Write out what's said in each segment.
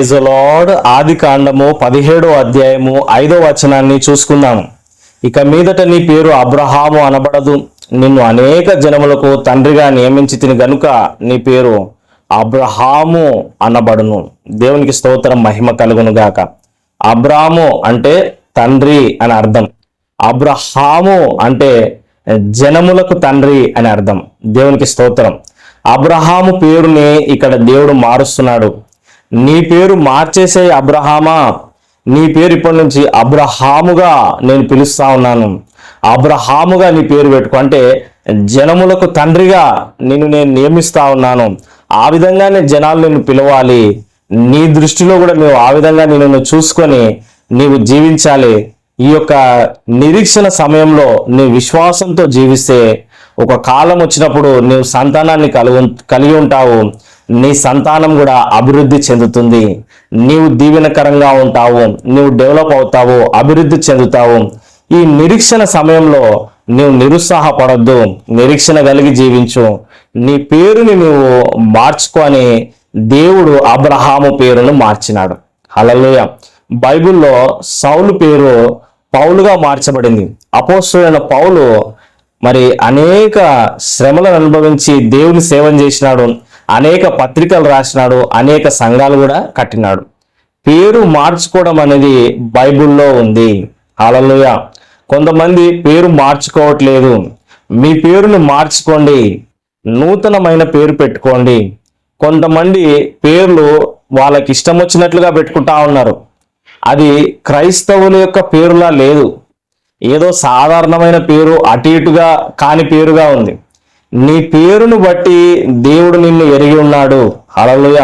ఇజలాడ్ ఆది కాండము పదిహేడో అధ్యాయము ఐదో వచనాన్ని చూసుకుందాము. ఇక మీదట నీ పేరు అబ్రహాము అనబడదు. నిన్ను అనేక జనములకు తండ్రిగా నియమించి తిని గనుక నీ పేరు అబ్రహాము అనబడును. దేవునికి స్తోత్రం మహిమ కలుగును గాక. అబ్రాము అంటే తండ్రి అని అర్థం. అబ్రహాము అంటే జనములకు తండ్రి అని అర్థం. దేవునికి స్తోత్రం. అబ్రహాము పేరుని ఇక్కడ దేవుడు మారుస్తున్నాడు. నీ పేరు మార్చేసే అబ్రహామా? నీ పేరు ఇప్పటి నుంచి అబ్రహాముగా నేను పిలుస్తా ఉన్నాను. అబ్రహాముగా నీ పేరు పెట్టుకో. అంటే జనములకు తండ్రిగా నిన్ను నేను నియమిస్తా ఉన్నాను. ఆ విధంగానే జనాలు నిన్ను పిలవాలి. నీ దృష్టిలో కూడా నువ్వు ఆ విధంగా నిన్ను చూసుకొని నీవు జీవించాలి. ఈ యొక్క నిరీక్షణ సమయంలో నీ విశ్వాసంతో జీవిస్తే ఒక కాలం వచ్చినప్పుడు నీవు సంతానాన్ని కలుగు కలిగి ఉంటావు. నీ సంతానం కూడా అభివృద్ధి చెందుతుంది. నీవు దీవెనకరంగా ఉంటావు. నీవు డెవలప్ అవుతావు అభివృద్ధి చెందుతావు. ఈ నిరీక్షణ సమయంలో నీవు నిరుత్సాహపడద్దు. నిరీక్షణ కలిగి జీవించు. నీ పేరుని నువ్వు మార్చుకొని దేవుడు అబ్రహాము పేరును మార్చినాడు. హల్లెలూయా. బైబిల్లో సౌలు పేరు పౌలుగా మార్చబడింది. అపోస్తుడైన పౌలు మరి అనేక శ్రమలను అనుభవించి దేవుని సేవం చేసినాడు. అనేక పత్రికలు రాసినాడు అనేక సంఘాలు కూడా కట్టినాడు. పేరు మార్చుకోవడం అనేది బైబిల్లో ఉంది. హల్లెలూయ. కొంతమంది పేరు మార్చుకోవట్లేదు. మీ పేరును మార్చుకోండి. నూతనమైన పేరు పెట్టుకోండి. కొంతమంది పేర్లు వాళ్ళకి ఇష్టం వచ్చినట్లుగా పెట్టుకుంటా ఉన్నారు. అది క్రైస్తవుల యొక్క పేరులా లేదు. ఏదో సాధారణమైన పేరు అటు ఇటుగా కాని పేరుగా ఉంది. నీ పేరును బట్టి దేవుడు నిన్ను ఎరిగి ఉన్నాడు. అలలుయ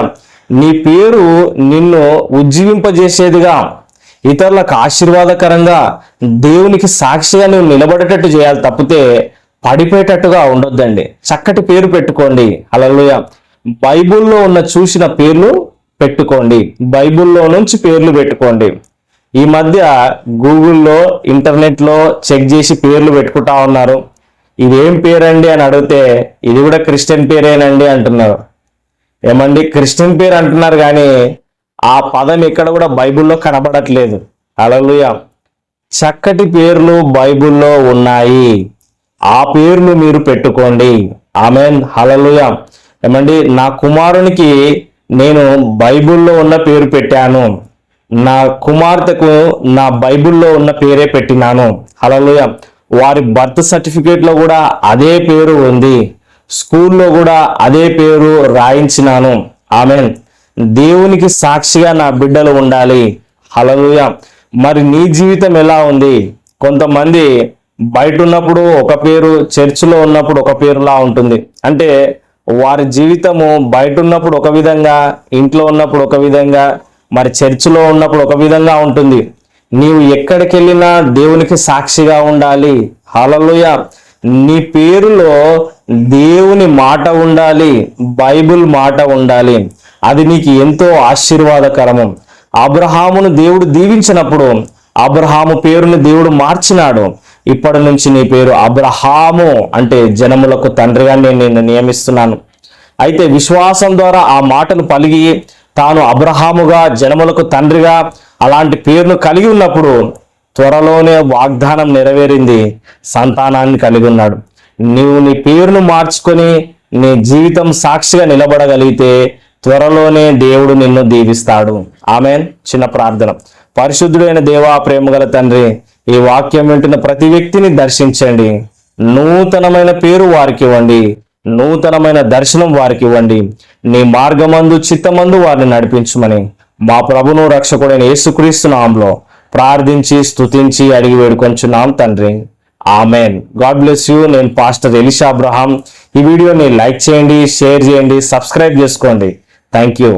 నీ పేరు నిన్ను ఉజ్జీవింపజేసేదిగా ఇతరులకు ఆశీర్వాదకరంగా దేవునికి సాక్షిగా నువ్వు నిలబడేటట్టు చేయాలి తప్పితే పడిపోయేటట్టుగా ఉండొద్దండి. చక్కటి పేరు పెట్టుకోండి. అలలుయ బైబిల్లో ఉన్న చూసిన పేర్లు పెట్టుకోండి. బైబిల్లో నుంచి పేర్లు పెట్టుకోండి. ఈ మధ్య గూగుల్లో ఇంటర్నెట్లో చెక్ చేసి పేర్లు పెట్టుకుంటా ఉన్నారు. ఇదేం పేరండి అని అడిగితే ఇది కూడా క్రిస్టియన్ పేరేనండి అంటున్నారు. ఏమండి క్రిస్టియన్ పేరు అంటున్నారు కానీ ఆ పదం ఎక్కడ కూడా బైబిల్లో కనబడట్లేదు. అలలుయ చక్కటి పేర్లు బైబిల్లో ఉన్నాయి. ఆ పేర్లు మీరు పెట్టుకోండి. ఆమెన్. హలలుయ ఏమండి నా కుమారునికి నేను బైబిల్లో ఉన్న పేరు పెట్టాను. నా కుమార్తెకు నా బైబిల్లో ఉన్న పేరే పెట్టినాను. హలలుయ వారి బర్త్ సర్టిఫికేట్లో కూడా అదే పేరు ఉంది. స్కూల్లో కూడా అదే పేరు రాయించినాను. ఆమె దేవునికి సాక్షిగా నా బిడ్డలు ఉండాలి. హలలుయ మరి నీ జీవితం ఎలా ఉంది? కొంతమంది బయట ఉన్నప్పుడు ఒక పేరు చర్చిలో ఉన్నప్పుడు ఒక పేరులా ఉంటుంది. అంటే వారి జీవితము బయట ఉన్నప్పుడు ఒక విధంగా ఇంట్లో ఉన్నప్పుడు ఒక విధంగా మరి చర్చిలో ఉన్నప్పుడు ఒక విధంగా ఉంటుంది. నీవు ఎక్కడికి వెళ్ళినా దేవునికి సాక్షిగా ఉండాలి. హలలుయ నీ పేరులో దేవుని మాట ఉండాలి. బైబుల్ మాట ఉండాలి. అది నీకు ఎంతో ఆశీర్వాదకరము. అబ్రహామును దేవుడు దీవించినప్పుడు అబ్రహాము పేరును దేవుడు మార్చినాడు. ఇప్పటి నుంచి నీ పేరు అబ్రహాము అంటే జనములకు తండ్రిగా నేను నిన్ను నియమిస్తున్నాను. అయితే విశ్వాసం ద్వారా ఆ మాటను పలిగి తాను అబ్రహాముగా జనములకు తండ్రిగా అలాంటి పేర్లు కలిగి ఉన్నప్పుడు త్వరలోనే వాగ్దానం నెరవేరింది సంతానాన్ని కలిగి ఉన్నాడు. నీవు నీ పేరును మార్చుకొని నీ జీవితం సాక్షిగా నిలబడగలిగితే త్వరలోనే దేవుడు నిన్ను దీవిస్తాడు. ఆమె చిన్న ప్రార్థన. పరిశుద్ధుడైన దేవా ప్రేమగల తండ్రి ఈ వాక్యం వింటున్న ప్రతి వ్యక్తిని దర్శించండి. నూతనమైన పేరు వారికి ఇవ్వండి. నూతనమైన దర్శనం వారికి ఇవ్వండి. నీ మార్గమందు చిత్తమందు వారిని నడిపించమని. మా ప్రభును రక్షకుడైన యేసుక్రీస్తు నామంలో ప్రార్థించి స్తుతించి అడిగి వేడుకొంచున్నాం తండ్రి. ఆమెన్. God bless you. నేను పాస్టర్ ఎలిషా అబ్రహాం. ఈ వీడియోని లైక్ చేయండి షేర్ చేయండి సబ్స్క్రైబ్ చేసుకోండి. Thank you.